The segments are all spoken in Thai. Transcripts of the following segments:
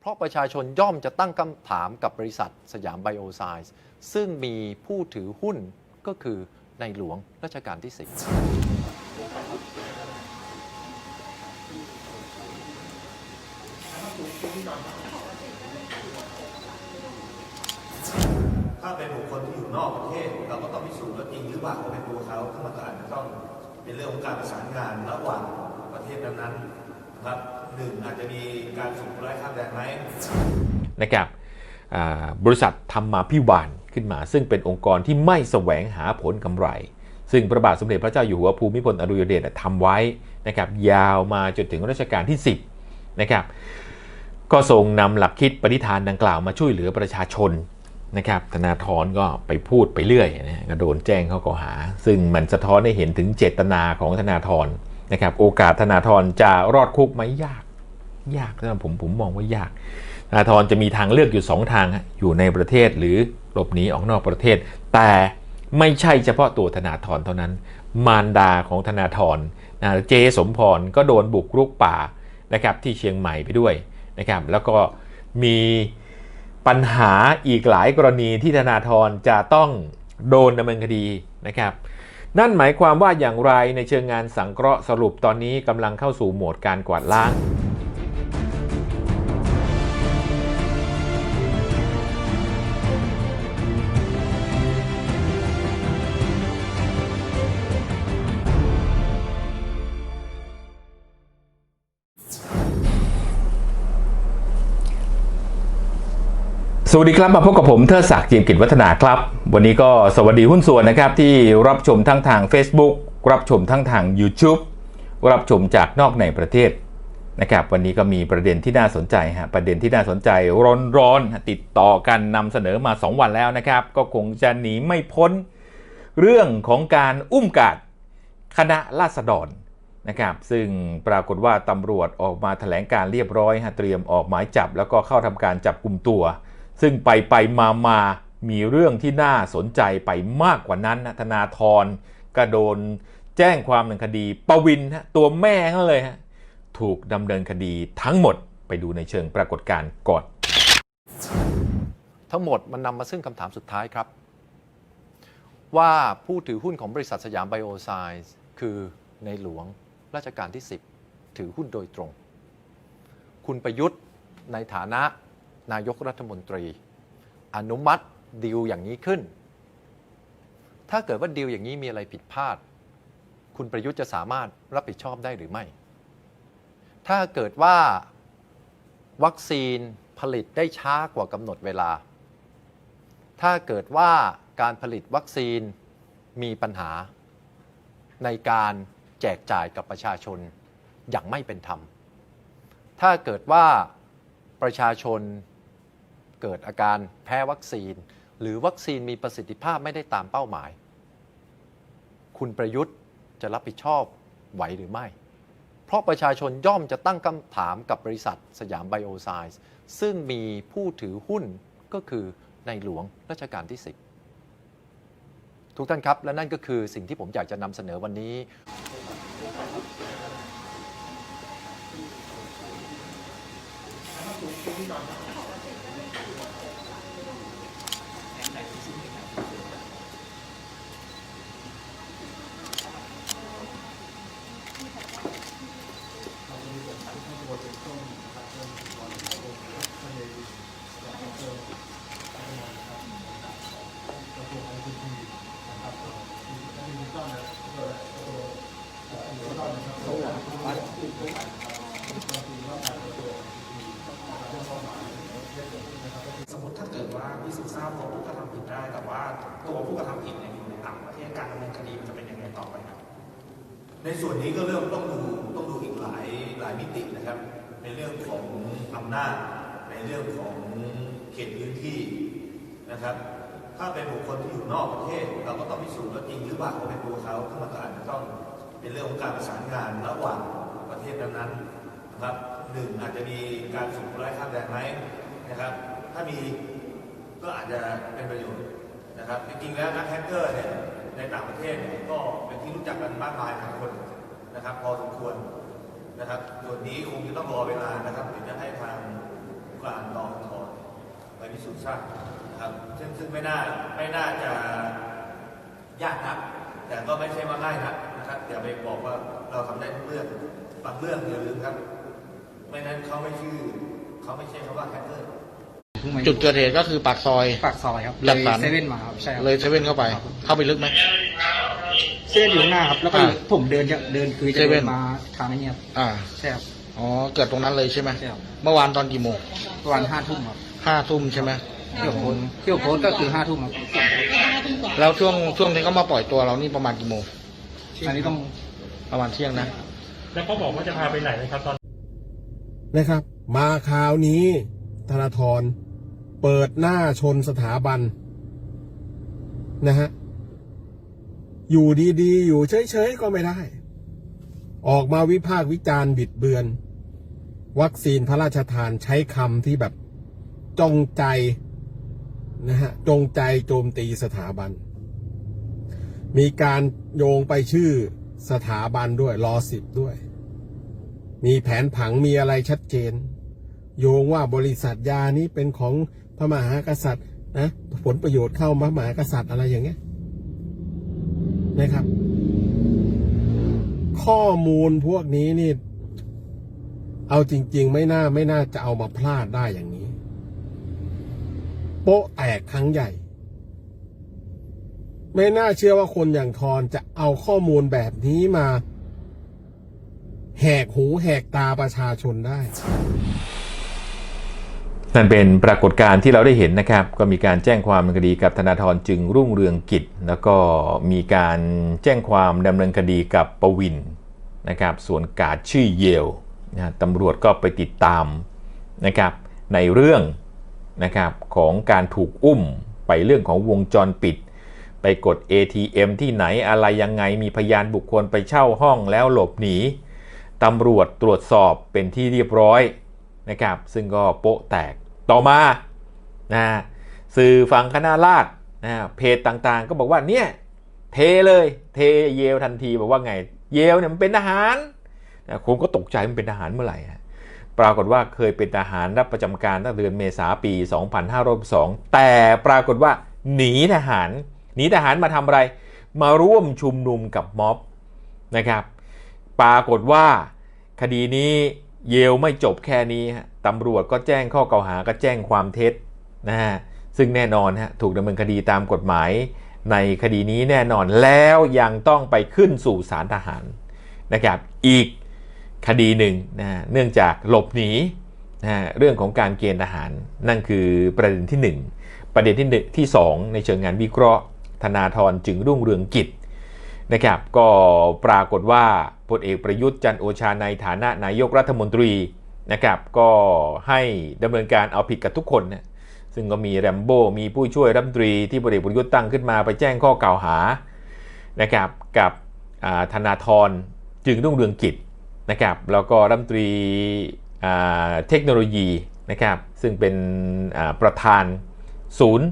เพราะประชาชนย่อมจะตั้งคำถามกับบริษัทสยามไบโอไซส์ซึ่งมีผู้ถือหุ้นก็คือในหลวงรัชกาลที่ 10 ถ้าเป็นบุคคลที่อยู่นอกประเทศ เราก็ต้องพิสูจน์ว่าจริงหรือเปล่าว่าเป็นตัวเขาทั้งหมดก็อาจจะต้องเป็นเรื่องของการประสานงานระหว่างประเทศนั้นๆนะครับ หนึ่งอาจจะมีการส่งร้ายข้ามแดนไหมนะครับบริษัทธรรมาพิบาลขึ้นมา ซึ่งเป็นองค์กรที่ไม่แสวงหาผลกำไร ซึ่งพระบาทสมเด็จพระเจ้าอยู่หัวภูมิพลอดุลยเดชทำไว้นะครับยาวมาจนถึงรัชกาลที่ 10นะครับก็ทรงนำหลักคิดปฏิฐานดังกล่าวมาช่วยเหลือประชาชนนะครับธนาธรก็ไปพูดไปเรื่อยนะก็โดนแจ้งข้อกล่าวหา ซึ่งมันสะท้อนให้เห็นถึงเจตนาของธนาธร นะครับโอกาสธนาธรจะรอดคุกไหมยากยากนะผมผมมองว่ายากธนาธรจะมีทางเลือกอยู่ 2 ทาง อยู่ในประเทศหรือหลบหนีออกนอกประเทศ แต่ไม่ใช่เฉพาะตัวธนาธรเท่านั้น มารดาของธนาธรนะเจสมพรก็โดนบุกรุกป่านะครับที่เชียงใหม่ไปด้วยนะครับแล้วก็มีปัญหาอีกหลายกรณีที่ธนาธรจะต้องโดนดำเนินคดีนะครับ นั่นหมายความว่าอย่างไรในเชิงงานสังเคราะห์สรุปตอนนี้กำลังเข้าสู่โหมดการกวาดล้าง สวัสดีครับมาพบกับผมเทิดศักดิ์จีมกิจวัฒนาครับ วันนี้ก็สวัสดีหุ้นส่วนนะครับที่รับชมทั้งทาง Facebook รับชมทั้งทาง YouTube รับชมจากนอกในประเทศนะครับวันนี้ก็มีประเด็นที่น่าสนใจฮะประเด็นที่น่าสนใจร้อนๆติดต่อกันนำเสนอมา 2 วันแล้วนะครับ ก็คงจะหนีไม่พ้น เรื่องของการอุ้มกาดคณะราษฎรนะครับซึ่งปรากฏว่าตำรวจออกมาแถลงการเรียบร้อยฮะเตรียมออกหมายจับ แล้วก็เข้าทำการจับกลุ่มตัว ซึ่งไปไปมามามีเรื่องที่น่าสนใจไปมากกว่านั้นนะธนาธรก็โดนแจ้งความดำเนินคดีปวินฮะตัวแม่เขาเลยฮะถูกดำเนินคดีทั้งหมดไปดูในเชิงปรากฏการณ์ก่อน ทั้งหมดมันนำมาซึ่งคำถามสุดท้ายครับ ว่าผู้ถือหุ้นของบริษัทสยามไบโอไซส์คือในหลวงรัชกาลที่ 10 ถือหุ้นโดยตรง คุณประยุทธ์ในฐานะ นายกรัฐมนตรี อนุมัติดีลอย่างนี้ขึ้น ถ้าเกิดว่าดีลอย่างนี้มีอะไรผิดพลาด คุณประยุทธ์จะสามารถรับผิดชอบได้หรือไม่ ถ้าเกิดว่าวัคซีนผลิตได้ช้ากว่ากำหนดเวลา ถ้าเกิดว่าการผลิตวัคซีนมีปัญหา ในการแจกจ่ายกับประชาชนอย่างไม่เป็นธรรม ถ้าเกิดว่าประชาชน เกิดอาการแพ้วัคซีน หรือวัคซีนมีประสิทธิภาพไม่ได้ตามเป้าหมาย คุณประยุทธ์จะรับผิดชอบไหวหรือไม่ เพราะประชาชนย่อมจะตั้งคำถามกับบริษัทสยามไบโอไซส์ซึ่งมีผู้ถือหุ้นก็คือในหลวงรัชกาลที่ 10 ทุกท่านครับ และนั่นก็คือสิ่งที่ผมอยากจะนำเสนอวันนี้ สมมติถ้าเกิดว่าพิสูจน์ทราบตัวผู้กระทำผิดได้ แต่ว่าตัวผู้กระทำผิดเนี่ยอยู่ในต่างประเทศการดำเนินคดีมันจะเป็นยังไงต่อไปครับในส่วนนี้ก็เริ่มต้องดูต้องดูอีกหลายหลายมิตินะครับ ในเรื่องของอำนาจ ในเรื่องของเขตพื้นที่นะครับ ถ้าเป็นบุคคลที่อยู่นอกประเทศ เราก็ต้องพิสูจน์ว่าจริงหรือเปล่าว่าเป็นตัวเขาทั้งหมดก็อาจจะต้องเป็นเรื่องของการประสานงานระหว่างประเทศนั้นๆนะครับหนึ่งอาจจะมีการส่งร้ายข้ามแดนไหมนะครับ ถ้ามีก็อาจจะเป็นประโยชน์นะครับจริงๆแล้วนักแฮกเกอร์เนี่ยในต่างประเทศเนี่ยก็เป็นที่รู้จักกันมากมายหลายคนนะครับ พอสมควร นะครับส่วนนี้คงจะต้องรอเวลานะครับถึงจะให้ทางอ่าพิสูจน์ทราบนะครับซึ่งซึ่งไม่น่าไม่น่าจะยากนักแต่ก็ไม่ใช่ว่าง่ายนักนะครับอย่าไปบอกว่าเราทำได้ทุกเรื่องบางเรื่องอย่าลืมครับ ไม่นั้นเขาไม่ชื่อเขาไม่ใช่คำว่าแฮกเกอร์จุดเกิดเหตุก็คือปากซอยปากซอยครับจัดสรรเซเว่นมาครับใช่ครับเลยเซเว่นเข้าไป เข้าไปลึกไหม เซเว่นอยู่ข้างหน้าครับแล้วก็อยู่อ่าผมเดินจะเดินคือจะเซเว่เดิน นมาทางนี้ครับอ่า ใช่ครับอ๋อ เกิดตรงนั้นเลยใช่ไหมใช่ครับเมื่อวานตอนกี่โมงประมาณห้าทุ่มครับห้าทุ่มใช่ไหมที่ผมโพสต์ที่ผมโพสต์ก็คือห้าทุ่มครับแล้วช่วงช่วงที่เขามาปล่อยตัวเรานี่ประมาณกี่โมง อันนี้ต้อง ประมาณเที่ยงนะ แล้วเขาบอกว่าจะพาไปไหนนะครับตอน นะครับ มาคราวนี้ธนาธรเปิดหน้าชนสถาบันนะฮะ อยู่ดีๆ อยู่เฉยๆ ก็ไม่ได้ ออกมาวิพากษ์วิจารณ์บิดเบือน วัคซีนพระราชทานใช้คำที่แบบจงใจนะฮะจงใจโจมตีสถาบัน มีการโยงไปชื่อสถาบันด้วยรอสิบด้วย มีแผนผังมีอะไรชัดเจน โยงว่าบริษัทยานี้เป็นของพระมหากษัตริย์นะผลประโยชน์เข้าพระมหากษัตริย์อะไรอย่างเงี้ย นะครับ ข้อมูลพวกนี้นี่ เอาจริง ๆ ไม่น่าไม่น่าจะเอามาพลาดได้อย่างนี้ โป๊ะแตกครั้งใหญ่ ไม่น่าเชื่อว่าคนอย่างทอนจะเอาข้อมูลแบบนี้มา แหกหูแหกตาประชาชนได้ นั่นเป็นปรากฏการณ์ที่เราได้เห็นนะครับ ก็มีการแจ้งความดำเนินคดีกับธนาธรจึงรุ่งเรืองกิจ แล้วก็มีการแจ้งความดำเนินคดีกับปวินนะครับส่วนกาดชื่อเยลนะตำรวจก็ไปติดตามนะครับในเรื่องนะครับของการถูกอุ้มไปเรื่องของวงจรปิด ไปกด ATM ที่ไหนอะไรยังไงมีพยานบุคคลไปเช่าห้องแล้วหลบหนีตำรวจตรวจสอบเป็นที่เรียบร้อย นะครับ ซึ่งก็โป๊ะแตกต่อมานะสื่อฝั่งคณะราษฎรนะเพจต่างๆ ก็บอกว่าเนี่ยเทเลยเทเยลทันทีบอกว่าไงเยลเนี่ยมันเป็นทหารนะคนก็ตกใจมันเป็นทหารเมื่อไหร่ฮะปรากฏว่าเคยเป็นทหารรับประจำการตั้งเดือนเมษาปี 2502 แต่ปรากฏว่าหนีทหาร หนีทหารมาทำอะไร มาร่วมชุมนุมกับม็อบนะครับ ปรากฏว่าคดีนี้ เยลไม่จบแค่นี้ฮะตำรวจก็แจ้งข้อกล่าวหาก็แจ้งความเท็จนะฮะซึ่งแน่นอนฮะถูกดำเนินคดีตามกฎหมาย ในคดีนี้แน่นอนแล้วยังต้องไปขึ้นสู่ศาลทหารนะครับอีกคดีหนึ่งนะเนื่องจากหลบหนีนะฮะเรื่องของการเกณฑ์ทหาร นั่นคือประเด็นที่หนึ่งประเด็นที่หนึ่งที่สองในเชิงงานวิเคราะห์ ธนาธรจึงรุ่งเรืองกิจ นะครับก็ปรากฏว่าพลเอกประยุทธ์จันโอชาในฐานะนายกรัฐมนตรีนะครับก็ให้ดำเนินการเอาผิดกับทุกคนนะซึ่งก็มีแรมโบ้มีผู้ช่วยรัฐมนตรีที่พลเอกประยุทธ์ตั้งขึ้นมาไปแจ้งข้อกล่าวหานะครับกับธนาธรจึงรุ่งเรืองกิจนะครับแล้วก็รัฐมนตรีเทคโนโลยีนะครับซึ่งเป็นประธานศูนย์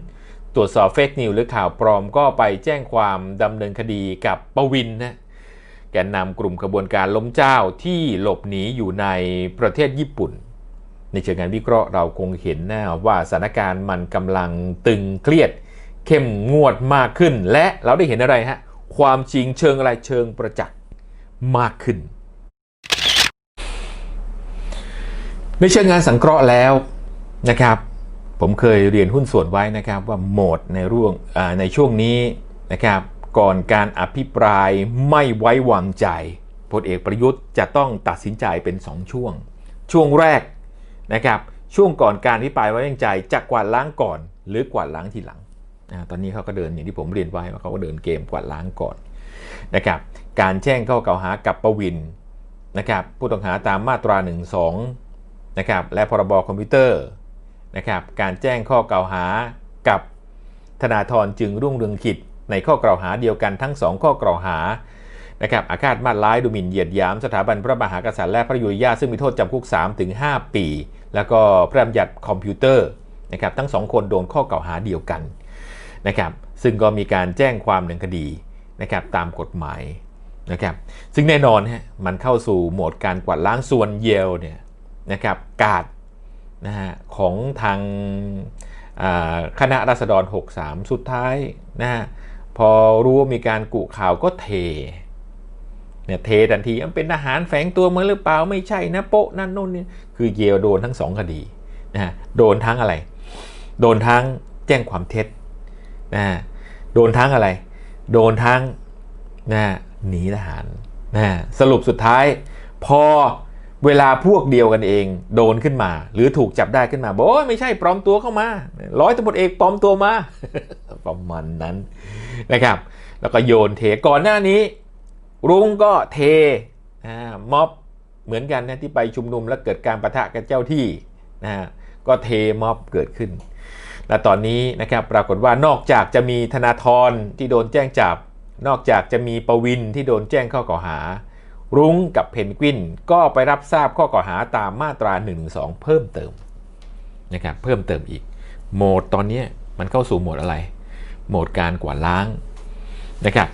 ตรวจสอบเฟกนิวหรือข่าวปลอมก็ไปแจ้งความดำเนินคดีกับปวินนะแกนนำกลุ่มขบวนการล้มเจ้าที่หลบหนีอยู่ในประเทศญี่ปุ่น ในเชิงงานวิเคราะห์เราคงเห็นนะว่าสถานการณ์มันกำลังตึงเครียด เข้มงวดมากขึ้น และเราได้เห็นอะไรฮะความจริงเชิงอะไรเชิงประจักษ์มากขึ้น ในเชิงงานสังเคราะห์แล้วนะครับ ผมเคยเรียนหุ้นส่วนไว้นะครับว่าโหมดในร่วงในช่วงนี้นะครับก่อนการอภิปรายไม่ไว้วางใจพลเอกประยุทธ์จะต้องตัดสินใจเป็น 2 ช่วง ช่วงแรกนะครับช่วงก่อนการอภิปรายไว้วางใจจะกวาดล้างก่อน หรือกวาดล้างทีหลังตอนนี้เขาก็เดินอย่างที่ผมเรียนไว้ว่าเขาก็เดินเกมกวาดล้างก่อนนะครับการแจ้งข้อกล่าวหากับประวินนะครับผู้ต้องหาตามมาตรา1นะครับและพรบคอมพิวเตอร์ นะครับการแจ้งข้อกล่าวหากับธนาธรจึงรุ่งเรืองกิจในข้อกล่าวหาเดียวกันทั้ง 2 ข้อกล่าวหานะครับอาฆาตมาตร้ายดูหมิ่นเหยียดหยามสถาบันพระมหากษัตริย์และพระยุรยาซึ่งมีโทษจำคุก 3-5 ปี แล้วก็พระบัญญัติคอมพิวเตอร์นะครับทั้งสองคนโดนข้อกล่าวหาเดียวกันนะครับซึ่งก็มีการแจ้งความดำเนินคดีนะครับตามกฎหมายนะครับซึ่งแน่นอนฮะมันเข้าสู่โหมดการกวาดล้างส่วนเยลเนี่ยนะครับกาด นะฮะของทางคณะรัษฎร 63 สุดท้ายนะฮะพอรู้ว่ามีการกุข่าวก็เทเนี่ยเททันทีมันเป็นทหารแฝงตัวมาหรือเปล่าไม่ใช่นะโปะนั่นนู่นนี่คือเยลโดนทั้งสองคดีนะฮะโดนทั้งอะไร โดนทั้งแจ้งความเท็จนะฮะโดนทั้งอะไร โดนทั้งนะฮะหนีทหารนะฮะสรุปสุดท้าย พอ เวลาพวกเดียวกันเองโดนขึ้นมา หรือถูกจับได้ขึ้นมาบอกโอ้ไม่ใช่ปลอมตัวเข้ามาร้อยตำรวจเอกปลอมตัวมาประมาณนั้นนะครับ แล้วก็โยนเทก่อนหน้านี้ รุ้งก็เทม็อบเหมือนกันนะที่ไปชุมนุมแล้วเกิดการประทะกับเจ้าที่นะฮะก็เทม็อบเกิดขึ้น และตอนนี้นะครับปรากฏว่านอกจากจะมีธนาธรที่โดนแจ้งจับ นอกจากจะมีประวินที่โดนแจ้งข้อกล่าวหา รุ้งกับเพนกวินก็ไปรับทราบข้อกล่าวหาตามมาตรา1นึเพิ่มเติมนะครับเพิ่มเติมอีก โหมดตอนนี้มันเข้าสู่โหมดอะไร โหมดการกวาดล้างนะครับ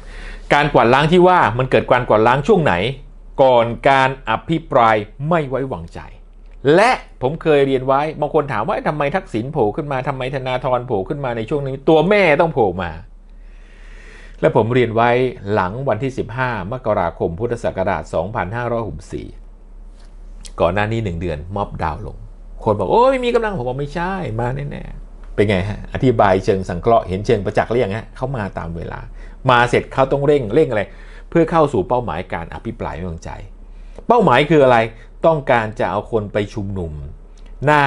การกวาดล้างที่ว่ามันเกิดการกวาดล้างช่วงไหน ก่อนการอภิปรายไม่ไว้วางใจ และผมเคยเรียนไว้บางคนถามว่าทำไมทักษิณโผล่ขึ้นมาทำไมธนาธรโผล่ขึ้นมาในช่วงนี้ตัวแม่ต้องโผล่มา และผมเรียนไว้หลังวันที่ 15 มกราคมพุทธศักราช 2564 ก่อนหน้านี้ 1 เดือนม็อบดาวลง คนบอก โอ้ยไม่มีกำลังผมบอกไม่ใช่มาแน่ๆ เป็นไงฮะ อธิบายเชิงสังเคราะห์เห็นเชิงประจักษ์หรือยังฮะเขามาตามเวลา มาเสร็จเขาต้องเร่งเร่งอะไร เพื่อเข้าสู่เป้าหมายการอภิปรายไม่วางใจ เป้าหมายคืออะไรต้องการจะเอาคนไปชุมนุม หน้า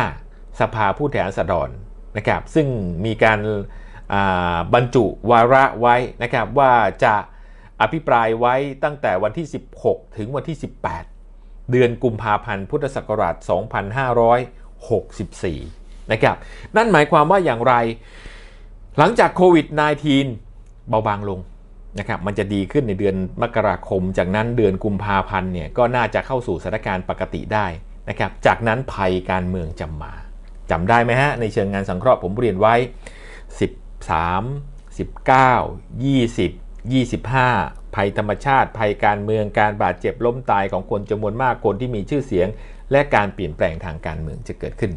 สภาผู้แทนราษฎรนะครับซึ่งมีการ บรรจุวาระไว้นะครับว่าจะอภิปรายไว้ตั้งแต่วันที่ 16 ถึงวันที่ 18 เดือนกุมภาพันธ์พุทธศักราช 2564 นะครับ นั่นหมายความว่าอย่างไร หลังจากโควิด -19 เบาบางลงนะครับมันจะดีขึ้นในเดือนมกราคม จากนั้นเดือนกุมภาพันธ์เนี่ยก็น่าจะเข้าสู่สถานการณ์ปกติได้นะครับ จากนั้นภัยการเมืองจะมาจำได้ไหมฮะ ในเชิงงานสังเคราะห์ผมเรียนไว้13 19 20 25 ภัยธรรมชาติ ภัยการเมืองการบาดเจ็บล้มตายของคนจำนวนมากคนที่มีชื่อเสียง และการเปลี่ยนแปลงทางการเมืองจะเกิดขึ้น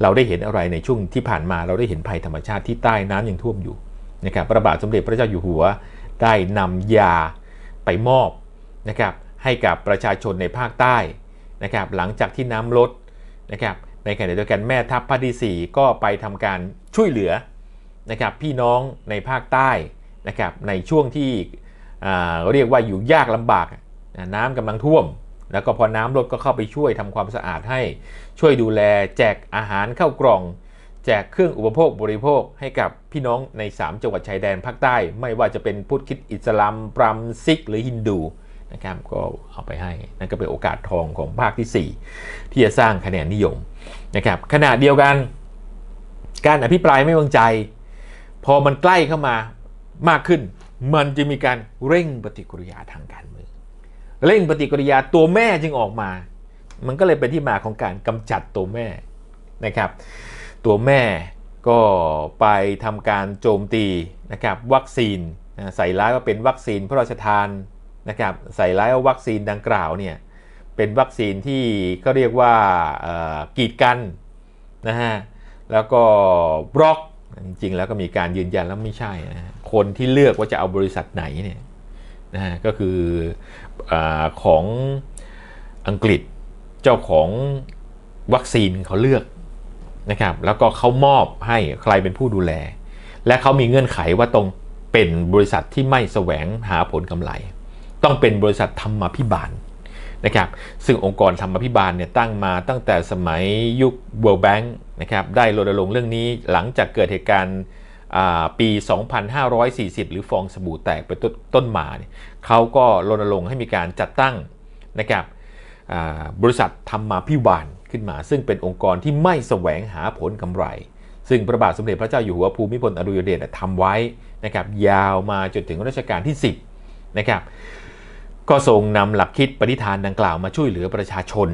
เราได้เห็นอะไรในช่วงที่ผ่านมาเราได้เห็นภัยธรรมชาติที่ใต้น้ำยังท่วมอยู่นะครับพระบาทสมเด็จพระเจ้าอยู่หัวได้นำยาไปมอบนะครับให้กับประชาชนในภาคใต้นะครับหลังจากที่น้ำลดนะครับในขณะเดียวกันแม่ทัพภาคที่ 4 ก็ไปทำการช่วยเหลือ นะครับพี่น้องในภาคใต้นะครับในช่วงที่อ่าเรียกว่าอยู่ยากลำบากนะน้ำกำลังท่วม แล้วก็พอน้ำลดก็เข้าไปช่วยทำความสะอาดให้ช่วยดูแล แจกอาหารเข้ากล่อง แจกเครื่องอุปโภคบริโภคให้กับพี่น้องใน 3 จังหวัดชายแดนภาคใต้ ไม่ว่าจะเป็นพุทธคิดอิสลามปรัมซิก หรือฮินดูนะครับก็เอาไปให้นั่นก็เป็นโอกาสทองของภาคที่ 4 ที่จะสร้างคะแนนนิยมนะครับขณะเดียวกันการอภิปรายไม่วางใจ พอมันใกล้เข้ามามากขึ้น มันจะมีการเร่งปฏิกิริยาทางการเมืองเร่งปฏิกิริยาตัวแม่จึงออกมา มันก็เลยเป็นที่มาของการกำจัดตัวแม่นะครับ ตัวแม่ก็ไปทำการโจมตีนะครับวัคซีนใส่ร้ายว่าเป็นวัคซีนพระราชทานนะครับใส่ร้ายว่าวัคซีนดังกล่าวเนี่ยเป็นวัคซีนที่เขาเรียกว่ากีดกันนะฮะแล้วก็บล็อก จริงๆแล้วก็มีการยืนยันแล้วไม่ใช่นะคนที่เลือกว่าจะเอาบริษัทไหนเนี่ยนะฮะก็คืออของอังกฤษเจ้าของวัคซีนเขาเลือกนะครับแล้วก็เขามอบให้ใครเป็นผู้ดูแล และเขามีเงื่อนไขว่าต้องเป็นบริษัทที่ไม่แสวงหาผลกำไร ต้องเป็นบริษัทธรรมาภิบาล นะครับซึ่งองค์กรธรรมาภิบาลเนี่ยตั้งมาตั้งแต่สมัยยุค World Bank นะครับได้รณรงค์เรื่องนี้หลังจากเกิดเหตุการณ์ปี 2540 หรือฟองสบู่แตกเป็นต้นต้นมาเนี่ยเขาก็รณรงค์ให้มีการจัดตั้งนะครับบริษัทธรรมาภิบาลขึ้นมา ซึ่งเป็นองค์กรที่ไม่แสวงหาผลกำไร ซึ่งพระบาทสมเด็จพระเจ้าอยู่หัวภูมิพลอดุลยเดชทำไว้นะครับยาวมาจนถึงรัชกาลที่ 10นะครับ ก็ทรงนำหลักคิดปฏิฐานดังกล่าวมาช่วยเหลือประชาชน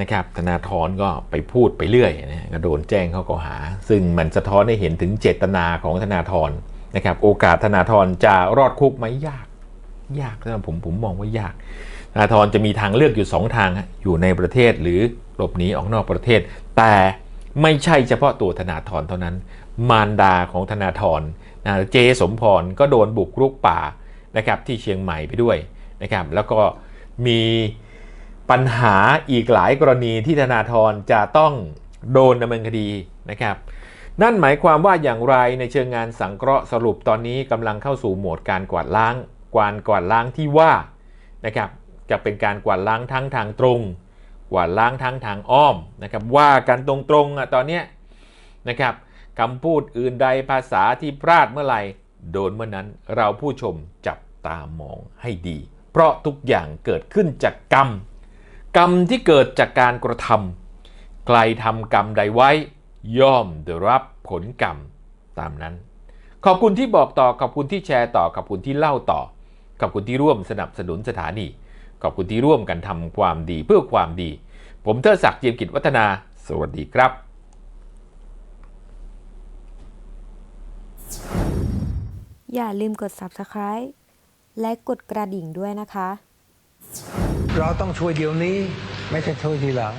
นะครับธนาธรก็ไปพูดไปเรื่อยนะก็โดนแจ้งข้อกล่าวหา ซึ่งมันสะท้อนให้เห็นถึงเจตนาของธนาธรนะครับโอกาสธนาธรจะรอดคุกไหมยาก ยากสำหรับผมผมมองว่ายากธนาธรจะมีทางเลือกอยู่ 2 ทางอยู่ในประเทศหรือหลบหนีออกนอกประเทศ แต่ไม่ใช่เฉพาะตัวธนาธรเท่านั้น มารดาของธนาธรนะเจสมพรก็โดนบุกรุกป่านะครับที่เชียงใหม่ไปด้วย นะครับแล้วก็มีปัญหาอีกหลายกรณีที่ธนาธรจะต้องโดนดำเนินคดีนะครับ นั่นหมายความว่าอย่างไรในเชิงงานสังเคราะห์สรุปตอนนี้กำลังเข้าสู่โหมดการกวาดล้างกวานกวาดล้างที่ว่านะครับจะเป็นการกวาดล้างทั้งทางตรง กวาดล้างทั้งทางอ้อมนะครับว่ากันตรงๆอะตอนเนี้ยนะครับคำพูดอื่นใดภาษาที่พลาดเมื่อไหร่โดนเมื่อนั้นเราผู้ชมจับตามองให้ดี เพราะทุกอย่างเกิดขึ้นจากกรรม กรรมที่เกิดจากการกระทำใครทำกรรมใดไว้ ย่อมได้รับผลกรรมตามนั้น ขอบคุณที่บอกต่อขอบคุณที่แชร์ต่อขอบคุณที่เล่าต่อ ขอบคุณที่ร่วมสนับสนุนสถานี ขอบคุณที่ร่วมกันทำความดีเพื่อความดี ผมเทิดศักดิ์เจียมกิจวัฒนา สวัสดีครับอย่าลืมกด subscribe และกดกระดิ่งด้วยนะคะ เราต้องช่วยเดี๋ยวนี้ ไม่ใช่ช่วยทีหลัง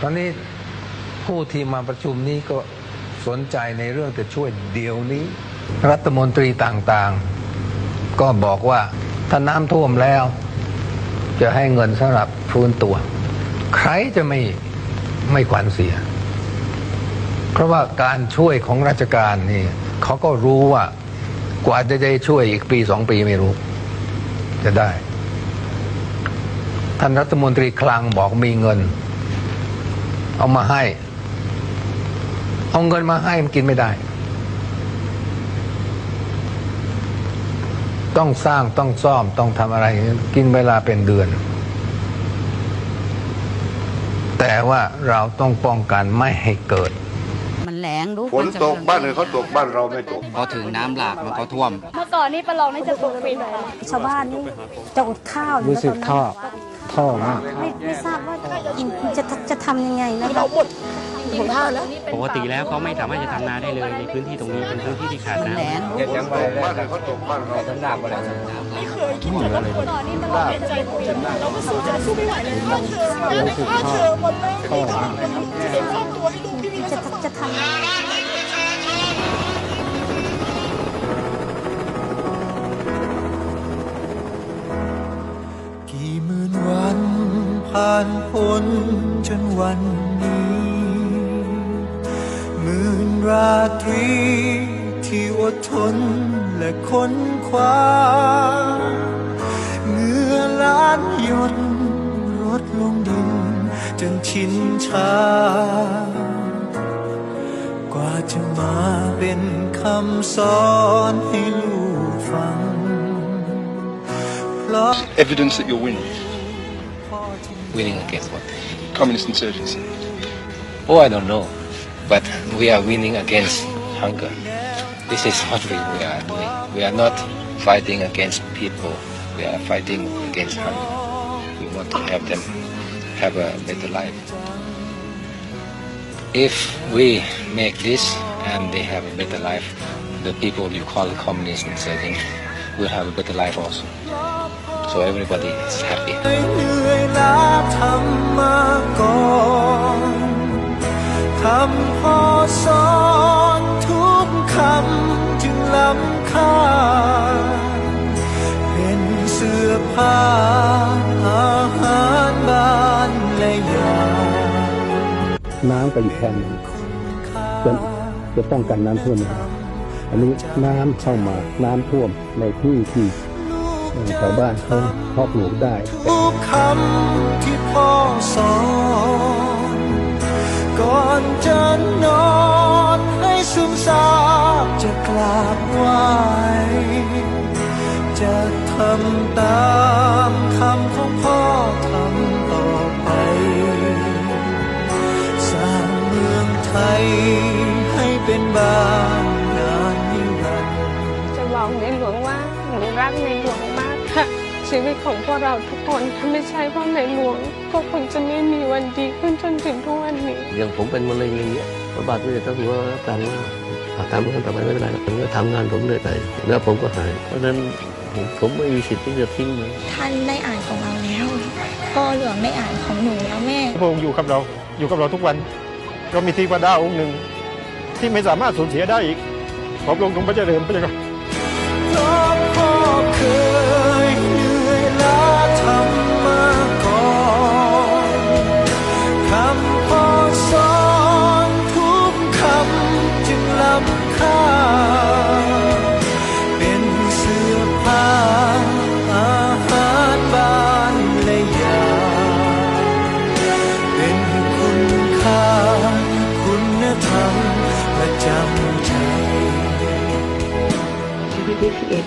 ตอนนี้ผู้ที่มาประชุมนี้ก็สนใจในเรื่องจะช่วยเดี๋ยวนี้ รัฐมนตรีต่างๆ ก็บอกว่าถ้าน้ำท่วมแล้ว จะให้เงินสำหรับฟื้นตัว ใครจะไม่ไม่ขวัญเสีย เพราะว่าการช่วยของราชการนี่เขาก็รู้ว่า กว่าจะได้ช่วยอีกปีสองปีไม่รู้ จะได้ ท่านรัฐมนตรีคลังบอกมีเงิน เอามาให้ เอาเงินมาให้มันกินไม่ได้ ต้องสร้างต้องซ่อมต้องทำอะไร กินเวลาเป็นเดือน แต่ว่าเราต้องป้องกันไม่ให้เกิด มันแรงดูฝนตกบ้านอื่นเขาตกบ้านเราไม่ตก พอถึงน้ำหลากมันก็ท่วม เมื่อก่อนนี่ประลองนี่จะตกปีไหนชาวบ้านนี่จะอดข้าวรู้สึกท้อท้อมากไม่ไม่ทราบว่าจะจะทำยังไงนะเราหมดหมดข้าวแล้วปกติแล้วเขาไม่สามารถจะทำนาได้เลยในพื้นที่ตรงนี้เป็นพื้นที่ที่ขาดมันน้ำแรงดูฝนตกบ้านอื่นเขาตกบ้านเราไม่ตกก่อนนี่มันเราเป็นใจเราก็สู้จะสู้ไม่ไหวเลยค่าเทอมค่าเทอมวันแรกไม่ทำจะเป็นครอบตัวให้ลูกพี่ จะจะทำกี่หมื่นวันผ่านพ้นจนวันนี้หมื่นราตรีที่อดทนและค้นคว้าเหงื่อล้านหยดรดลงดินจนชินชา ว่าจะมาเป็นคำสอนให้ลูกฟัง เพราะ evidence that you're winning winning against what communist insurgency oh I don't know but we are winning against hunger this is what we, we are doing we are not fighting against people we are fighting against hunger we want to help them have a better life if we make this and they have a better life the people you call communist insurgent will have a better life also so everybody is happy เหนื่อยล้าทำมาก่อนคำพอสอนทุกคำจึงล้ำค่า เป็นเสื้อผ้าอาหารบ้านและยา น้ำก็อยู่แค่นั้นจะจะป้องกันน้ำท่วมนะอันนี้น้ำเข้ามาน้ำท่วมในที่ที่ชาวบ้านเขาพาะปลูกได้ทุกคำที่พ่อสอนก่อนจะนอน ชีวิตของพวกเราทุกคนถ้าไม่ใช่เพราะในหลวงก็คงจะไม่มีวันดีขึ้นจนถึงทุกวันนี้ อย่างผมเป็นมะเร็งอย่างเงี้ยพระบาทสมเด็จพระเจ้าอยู่หัวรับสั่งว่าอะทำงานต่อไปไม่เป็นไรหรอกผมก็ทำงานผมเรื่อยไปแล้วผมก็หายเพราะฉะนั้นผมผมไม่มีสิทธิ์ที่จะทิ้งมันท่านได้อ่านของเราแล้วก็พ่อหลวงได้อ่านของหนูแล้วแม่พระองค์อยู่กับเราอยู่กับเราทุกวันเรามีเทีวดาองค์หนึ่งที่ไม่สามารถสูญเสียได้อีกขอพระองค์ทรงพระเจริญพระเจ้า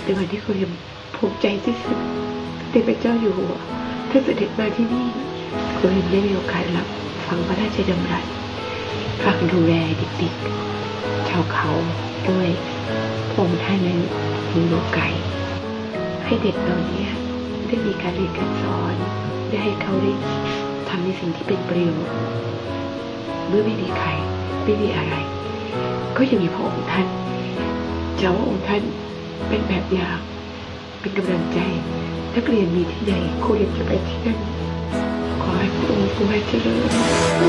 เป็นวันที่คุณยังภูมิใจที่สุดที่เป็นเจ้าอยู่หัวถ้าเสด็จมาที่นี่คุณยังได้มีโอกาสรับฟังพระราชดำรัสฟังดูแลเด็กๆ ชาวเขาด้วยพระองค์ท่านนั้นมีโลกไกให้เด็กเหล่านี้ได้มีการเรียนการสอนได้ให้เขาได้ทำในสิ่งที่เป็นประโยชน์เมื่อไม่มีใครไม่มีอะไร ก็ยังมีพระองค์ท่านจะว่าองค์ท่าน เป็นแบบอย่างเป็นกำลังใจนักเรียนมีที่ใหนครูอยากจะไปที่นั่นขอให้พระองค์ทรงให้เจริญ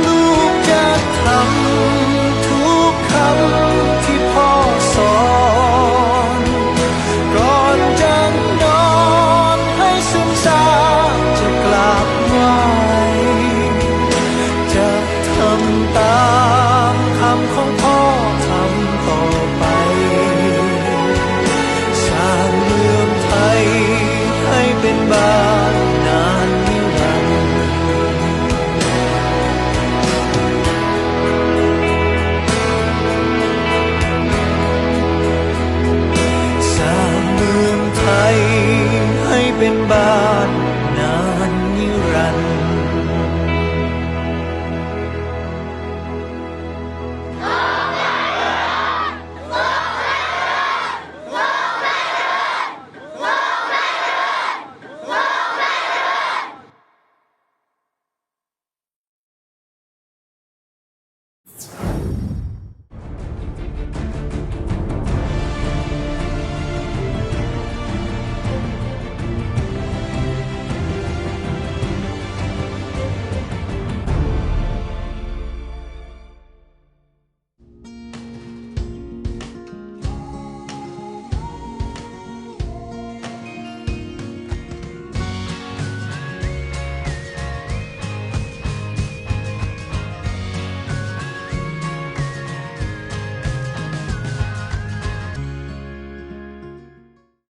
ลูกจะทำทุกคำที่พ่อสอน